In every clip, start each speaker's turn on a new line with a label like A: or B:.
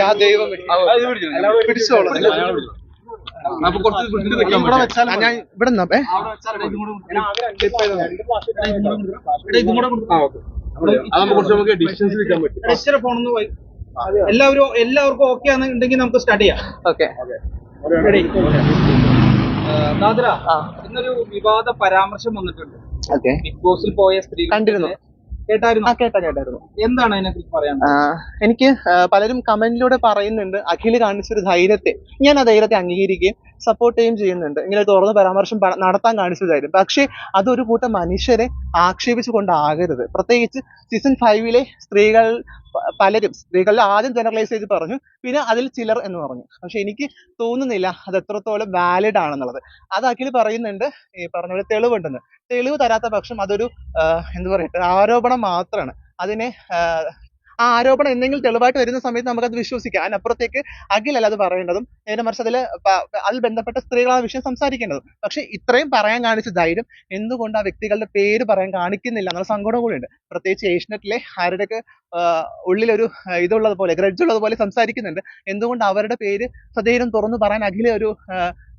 A: ആ ദൈവം പിടിച്ചോളൂ ഇവിടെ വെച്ചാൽ ഞാൻ ഇവിടെ ഏ?
B: എല്ലാവരും എല്ലാവർക്കും ഓക്കെ ആണെന്നുണ്ടെങ്കിൽ നമുക്ക് സ്റ്റാർട്ട് ചെയ്യാം.
A: ഓക്കെ.
B: Ready? ഇന്നൊരു വിവാദ പരാമർശം വന്നിട്ടുണ്ട്.
A: ഓക്കെ.
B: ബിഗ് ബോസിൽ പോയ സ്ത്രീ
A: കണ്ടിരുന്നു.
B: കേട്ടായിരുന്നു?
A: കേട്ടാ കേട്ടായിരുന്നു.
B: എന്താണ് അതിനെ കുറിച്ച് പറയാൻ
A: എനിക്ക് പലരും കമന്റിലൂടെ പറയുന്നുണ്ട് അഖിൽ കാണിച്ചൊരു ധൈര്യത്തെ. ഞാൻ ആ ധൈര്യത്തെ അംഗീകരിക്കുകയും സപ്പോർട്ട് ചെയ്യുകയും ചെയ്യുന്നുണ്ട്. ഇങ്ങനെ തുറന്ന് പരാമർശം നടത്താൻ കാണിച്ചതായിരുന്നു. പക്ഷേ അതൊരു കൂട്ടം മനുഷ്യരെ ആക്ഷേപിച്ചുകൊണ്ടാകരുത്. പ്രത്യേകിച്ച് സീസൺ ഫൈവിലെ സ്ത്രീകൾ പലരും സ്ത്രീകളിൽ ആദ്യം ജനറലൈസ് ചെയ്ത് പറഞ്ഞു പിന്നെ അതിൽ ചിലർ എന്ന് പറഞ്ഞു. പക്ഷെ എനിക്ക് തോന്നുന്നില്ല അത് എത്രത്തോളം വാലിഡ് ആണെന്നുള്ളത്. അത് അഖിൽ പറയുന്നുണ്ട് ഈ പറഞ്ഞ പോലെ തെളിവുണ്ടെന്ന്. തെളിവ് തരാത്ത പക്ഷം അതൊരു എന്ത് പറയട്ടെ ആരോപണം മാത്രമാണ്. അതിനെ ആ, ആരോപണം എന്തെങ്കിലും തെളിവായിട്ട് വരുന്ന സമയത്ത് നമുക്കത് വിശ്വസിക്കാം. അതിനപ്പുറത്തേക്ക് അഖിലല്ല അത് പറയേണ്ടതും നേരെ മറിച്ച് അതിൽ അതിൽ ബന്ധപ്പെട്ട സ്ത്രീകളാണ് വിഷയം സംസാരിക്കേണ്ടതും. പക്ഷെ ഇത്രയും പറയാൻ കാണിച്ച ധൈര്യം എന്തുകൊണ്ട് ആ വ്യക്തികളുടെ പേര് പറയാൻ കാണിക്കുന്നില്ല എന്നുള്ള സങ്കടം കൂടിയുണ്ട്. പ്രത്യേകിച്ച് ഏഷ്യനെറ്റിലെ ആരുടെയൊക്കെ ഉള്ളിലൊരു ഇതുള്ളത് പോലെ ഗ്രഡ്ജ് ഉള്ളത് പോലെ സംസാരിക്കുന്നുണ്ട്. എന്തുകൊണ്ട് അവരുടെ പേര് സധൈര്യം തുറന്നു പറയാൻ അഖില ഒരു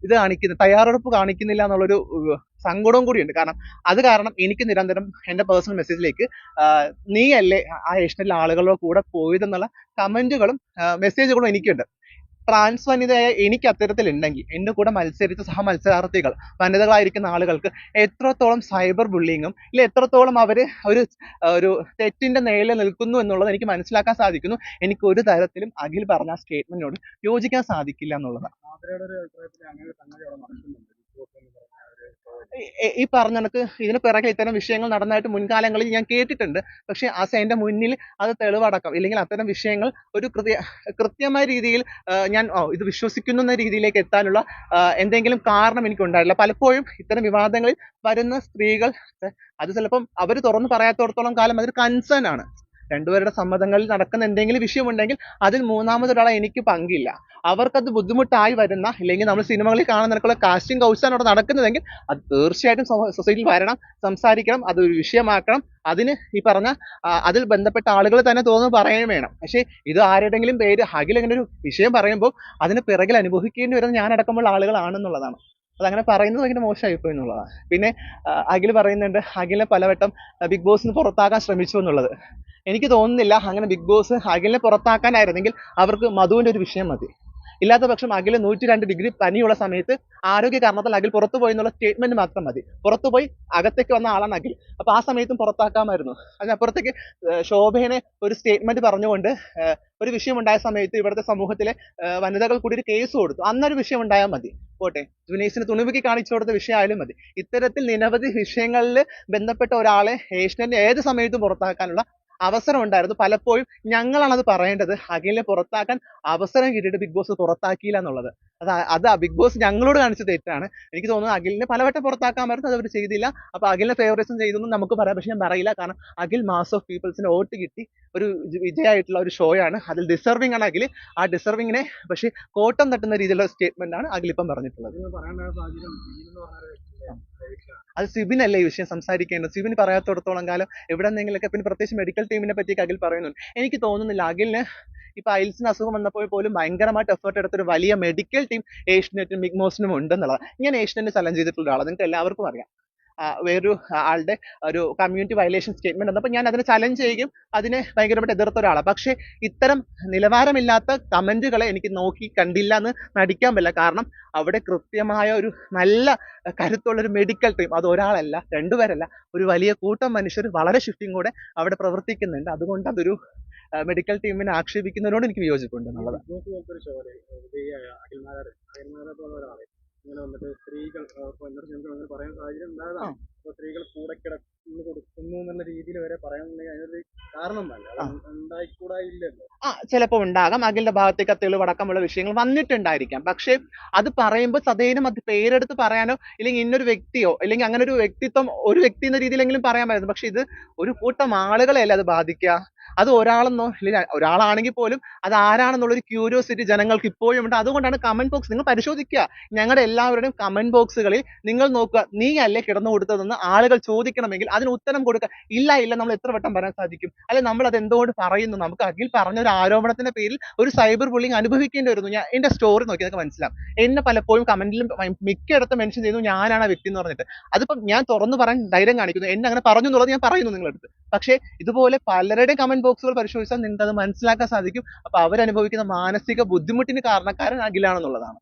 A: ഇത് കാണിക്കുന്ന തയ്യാറെടുപ്പ് കാണിക്കുന്നില്ല എന്നുള്ളൊരു സങ്കടവും കൂടിയുണ്ട്. കാരണം അത് കാരണം എനിക്ക് നിരന്തരം എന്റെ പേഴ്സണൽ മെസ്സേജിലേക്ക് നീ അല്ലേ ആ ഏഷ്യനിലെ ആളുകളുടെ കൂടെ പോയതെന്നുള്ള കമന്റുകളും മെസ്സേജുകളും എനിക്കുണ്ട്. ട്രാൻസ് വനിതയായ എനിക്ക് അത്തരത്തിലുണ്ടെങ്കിൽ എന്റെ കൂടെ മത്സരിച്ച സഹ മത്സരാർത്ഥികൾ വനിതകളായിരിക്കുന്ന ആളുകൾക്ക് എത്രത്തോളം സൈബർ ബുള്ളിങ്ങും ഇല്ല എത്രത്തോളം അവർ ഒരു ഒരു തെറ്റിന്റെ നേരെ നിൽക്കുന്നു എന്നുള്ളത് എനിക്ക് മനസ്സിലാക്കാൻ സാധിക്കുന്നു. എനിക്ക് ഒരു തരത്തിലും അഖിൽ പറഞ്ഞ ആ യോജിക്കാൻ സാധിക്കില്ല എന്നുള്ളതാണ്. ഈ- പറഞ്ഞ കണക്ക് ഇതിന് പിറകിൽ ഇത്തരം വിഷയങ്ങൾ നടന്നതായിട്ട് മുൻകാലങ്ങളിൽ ഞാൻ കേട്ടിട്ടുണ്ട്. പക്ഷെ ആ എന്റെ മുന്നിൽ അത് തെളിവടക്കം ഇല്ലെങ്കിൽ അത്തരം വിഷയങ്ങൾ ഒരു കൃത്യ കൃത്യമായ രീതിയിൽ ഞാൻ ഇത് വിശ്വസിക്കുന്നു എന്ന രീതിയിലേക്ക് എത്താനുള്ള എന്തെങ്കിലും കാരണം എനിക്ക് ഉണ്ടായില്ല പലപ്പോഴും ഇത്തരം വിവാദങ്ങളിൽ വരുന്ന സ്ത്രീകൾ അത് ചിലപ്പം അവർ തുറന്നു പറയാത്തോടത്തോളം കാലം അതൊരു കൺസേൺ ആണ്. രണ്ടുപേരുടെ സമ്മതങ്ങളിൽ നടക്കുന്ന എന്തെങ്കിലും വിഷയമുണ്ടെങ്കിൽ അതിൽ മൂന്നാമതൊരാളെ എനിക്ക് പങ്കില്ല. അവർക്കത് ബുദ്ധിമുട്ടായി വരുന്ന അല്ലെങ്കിൽ നമ്മൾ സിനിമകളിൽ കാണുന്ന നിരക്കുള്ള കാസ്റ്റിംഗ് കൗച്ചാണ് അവിടെ നടക്കുന്നതെങ്കിൽ അത് തീർച്ചയായിട്ടും സൊസൈറ്റിയിൽ വരണം സംസാരിക്കണം അത് ഒരു വിഷയമാക്കണം. അതിന് ഈ പറഞ്ഞ അതിൽ ബന്ധപ്പെട്ട ആളുകൾ തന്നെ തോന്നുന്നു പറയുകയും വേണം. പക്ഷേ ഇത് ആരുടെങ്കിലും പേര് അഖിൽ ഇങ്ങനെ ഒരു വിഷയം പറയുമ്പോൾ അതിന് പിറകിൽ അനുഭവിക്കേണ്ടി വരുന്ന ഞാനടക്കമുള്ള ആളുകളാണെന്നുള്ളതാണ്. അതങ്ങനെ പറയുന്നത് ഭയങ്കര മോശമായിപ്പോയി എന്നുള്ളതാണ്. പിന്നെ അഖിൽ പറയുന്നുണ്ട് അഖിലിനെ പലവട്ടം ബിഗ് ബോസിന് പുറത്താക്കാൻ ശ്രമിച്ചു എന്നുള്ളത്. എനിക്ക് തോന്നുന്നില്ല അങ്ങനെ ബിഗ് ബോസ് അഖിലിനെ പുറത്താക്കാനായിരുന്നെങ്കിൽ അവർക്ക് മധുവിന്റെ ഒരു വിഷയം മതി. ഇല്ലാത്ത പക്ഷം അഖിൽ നൂറ്റി രണ്ട് ഡിഗ്രി പനിയുള്ള സമയത്ത് ആരോഗ്യ കാരണത്താൽ അഖിൽ പുറത്തു പോയി എന്നുള്ള സ്റ്റേറ്റ്മെന്റ് മാത്രം മതി. പുറത്തുപോയി അകത്തേക്ക് വന്ന ആളാണ് അഖിൽ. അപ്പോൾ ആ സമയത്തും പുറത്താക്കാമായിരുന്നു. അതിനപ്പുറത്തേക്ക് ശോഭനെ ഒരു സ്റ്റേറ്റ്മെന്റ് പറഞ്ഞുകൊണ്ട് ഒരു വിഷയം ഉണ്ടായ സമയത്ത് ഇവിടുത്തെ സമൂഹത്തിലെ വനിതകൾ കൂടി ഒരു കേസ് കൊടുത്തു. അന്നൊരു വിഷയം ഉണ്ടായാൽ മതി. പോട്ടെ. ജുനീസിന് തുണിമുക്കി കാണിച്ചു കൊടുത്ത വിഷയമായാലും മതി. ഇത്തരത്തിൽ നിരവധി വിഷയങ്ങളിൽ ബന്ധപ്പെട്ട ഒരാളെ ഏഷ്യന്റെ ഏത് സമയത്തും പുറത്താക്കാനുള്ള അവസരം ഉണ്ടായിരുന്നു പലപ്പോഴും ഞങ്ങളാണ് അത് പറയേണ്ടത് അഖിലിനെ പുറത്താക്കാൻ അവസരം കിട്ടിയിട്ട് ബിഗ് ബോസ് പുറത്താക്കിയില്ല എന്നുള്ളത്. അത് അത് ബിഗ് ബോസ് ഞങ്ങളോട് കാണിച്ച തെറ്റാണ്. എനിക്ക് തോന്നുന്നത് അഖിലിനെ പലവട്ടം പുറത്താക്കാമായിരുന്നു അത് അവർ ചെയ്തില്ല. അപ്പൊ അഖിലിനെ ഫേവറേഷൻ ചെയ്തെന്ന് നമുക്ക് പറയാം. പക്ഷെ ഞാൻ പറയില്ല. കാരണം അഖിൽ മാസ് ഓഫ് പീപ്പിൾസിന് വോട്ട് കിട്ടി. ഒരു വിജയമായിട്ടുള്ള ഒരു ഷോയാണ് അതിൽ ഡിസർവിംഗ് ആണ് അഖിൽ ആ ഡിസർവിങ്ങിനെ പക്ഷേ കോട്ടം തട്ടുന്ന രീതിയിലുള്ള സ്റ്റേറ്റ്മെന്റ് ആണ് അഖിൽ ഇപ്പം പറഞ്ഞിട്ടുള്ളത് അത് സിബിനല്ലേ ഈ വിഷയം സംസാരിക്കേണ്ടത്? സിബിന് പറയാത്തോടത്തോളം കാലം എവിടെ നിന്നെങ്കിലൊക്കെ പിന്നെ പ്രത്യേകിച്ച് മെഡിക്കൽ ടീമിനെ പറ്റിയൊക്കെ അഖിൽ പറയുന്നുണ്ട്. എനിക്ക് തോന്നുന്നില്ല. അഖിലിന് ഇപ്പൊ ഐൽസിന് അസുഖം വന്നപ്പോൾ പോലും ഭയങ്കരമായിട്ട് എഫേർട്ട് എടുത്തൊരു വലിയ മെഡിക്കൽ ടീം ഏഷ്യനെറ്റും ബിഗ് ബോസിനും ഉണ്ടെന്നുള്ളത് ഞാൻ ഏഷ്യനെ ചലഞ്ച് ചെയ്തിട്ടുള്ള ആളാണ് നിങ്ങൾക്ക് എല്ലാവർക്കും അറിയാം. വേറൊരു ആളുടെ ഒരു കമ്മ്യൂണിറ്റി വയലേഷൻ സ്റ്റേറ്റ്മെന്റ് വന്നപ്പോൾ ഞാൻ അതിനെ ചലഞ്ച് ചെയ്യുകയും അതിനെ ഭയങ്കരമായിട്ട് എതിർത്ത ഒരാളാണ് പക്ഷേ ഇത്തരം നിലവാരമില്ലാത്ത കമന്റുകളെ എനിക്ക് നോക്കി കണ്ടില്ല എന്ന് നടിക്കാൻ പറ്റില്ല. കാരണം അവിടെ കൃത്യമായ ഒരു നല്ല കരുത്തുള്ള ഒരു മെഡിക്കൽ ടീം അത് ഒരാളല്ല രണ്ടുപേരല്ല ഒരു വലിയ കൂട്ടം മനുഷ്യർ വളരെ ഷിഫ്റ്റിംഗ് കൂടെ അവിടെ പ്രവർത്തിക്കുന്നുണ്ട്. അതുകൊണ്ട് അതൊരു മെഡിക്കൽ ടീമിനെ ആക്ഷേപിക്കുന്നതിനോട് എനിക്ക് വിയോജിപ്പുണ്ട് എന്നുള്ളത്.
C: എന്നോട് ചോദിക്കുമ്പോൾ അങ്ങനെ പറയാൻ സാഹചര്യം ഉണ്ടായതാണ്. ഇപ്പൊ സ്ത്രീകൾ കൂടെ കിടക്കുന്നു കൊടുക്കുന്നു എന്നുള്ള രീതിയിൽ വരെ പറയാനുണ്ടെങ്കിൽ അതിനൊരു കാരണം ഉണ്ടായിക്കൂടായില്ലല്ലോ.
A: ആ ചിലപ്പോൾ ഉണ്ടാകാം. അഖിലിന്റെ ഭാഗത്തേക്ക് തെളിവടക്കമുള്ള വിഷയങ്ങൾ വന്നിട്ടുണ്ടായിരിക്കാം. പക്ഷേ അത് പറയുമ്പോൾ സദൈനം അത് പേരെടുത്ത് പറയാനോ ഇല്ലെങ്കിൽ ഇന്നൊരു വ്യക്തിയോ അല്ലെങ്കിൽ അങ്ങനെ ഒരു വ്യക്തിത്വം ഒരു വ്യക്തി എന്ന രീതിയിലെങ്കിലും പറയാമായിരുന്നു പക്ഷെ ഇത് ഒരു കൂട്ടം ആളുകളെയല്ല അത് ബാധിക്കുക? അത് ഒരാളെന്നോ അല്ലെങ്കിൽ ഒരാളാണെങ്കിൽ പോലും അത് ആരാണെന്നുള്ളൊരു ക്യൂരിയോസിറ്റി ജനങ്ങൾക്ക് ഇപ്പോഴും ഉണ്ട്. അതുകൊണ്ടാണ് കമന്റ് ബോക്സ് നിങ്ങൾ പരിശോധിക്കുക. ഞങ്ങളുടെ എല്ലാവരുടെയും കമന്റ് ബോക്സുകളിൽ നിങ്ങൾ നോക്കുക നീ അല്ലേ കിടന്നു കൊടുത്തതെന്ന് ആളുകൾ ചോദിക്കണമെങ്കിൽ അതിന് ഉത്തരം കൊടുക്കുക ഇല്ല ഇല്ല നമ്മൾ എത്ര വട്ടം പറയാൻ സാധിക്കും? അല്ലെ നമ്മൾ അത് എന്തുകൊണ്ട് പറയുന്നു? നമുക്ക് അഖിൽ പറഞ്ഞ ഒരു ആരോപണത്തിന്റെ പേരിൽ ഒരു സൈബർ ബുള്ളിങ് അനുഭവിക്കേണ്ടി വരുന്നു. ഞാൻ എന്റെ സ്റ്റോറി നോക്കി അതൊക്കെ മനസ്സിലാവും. എന്നെ പലപ്പോഴും കമന്റിലും മിക്കയിടത്തും മെൻഷൻ ചെയ്യുന്നു ഞാനാണ് ആ വ്യക്തി എന്ന് പറഞ്ഞിട്ട്. അതിപ്പം ഞാൻ തുറന്നു പറയാൻ ധൈര്യം കാണിക്കുന്നു. എന്നെ അങ്ങനെ പറഞ്ഞു എന്നുള്ളത് ഞാൻ പറയുന്നു നിങ്ങളടുത്ത് പക്ഷേ ഇതുപോലെ പലരുടെയും കമന്റ് ബോക്സുകൾ പരിശോധിച്ചാൽ നിങ്ങൾക്ക് അത് മനസ്സിലാക്കാൻ സാധിക്കും. അപ്പൊ അവരനുഭവിക്കുന്ന മാനസിക ബുദ്ധിമുട്ടിന് കാരണക്കാരൻ അഖിലാണെന്നുള്ളതാണ്.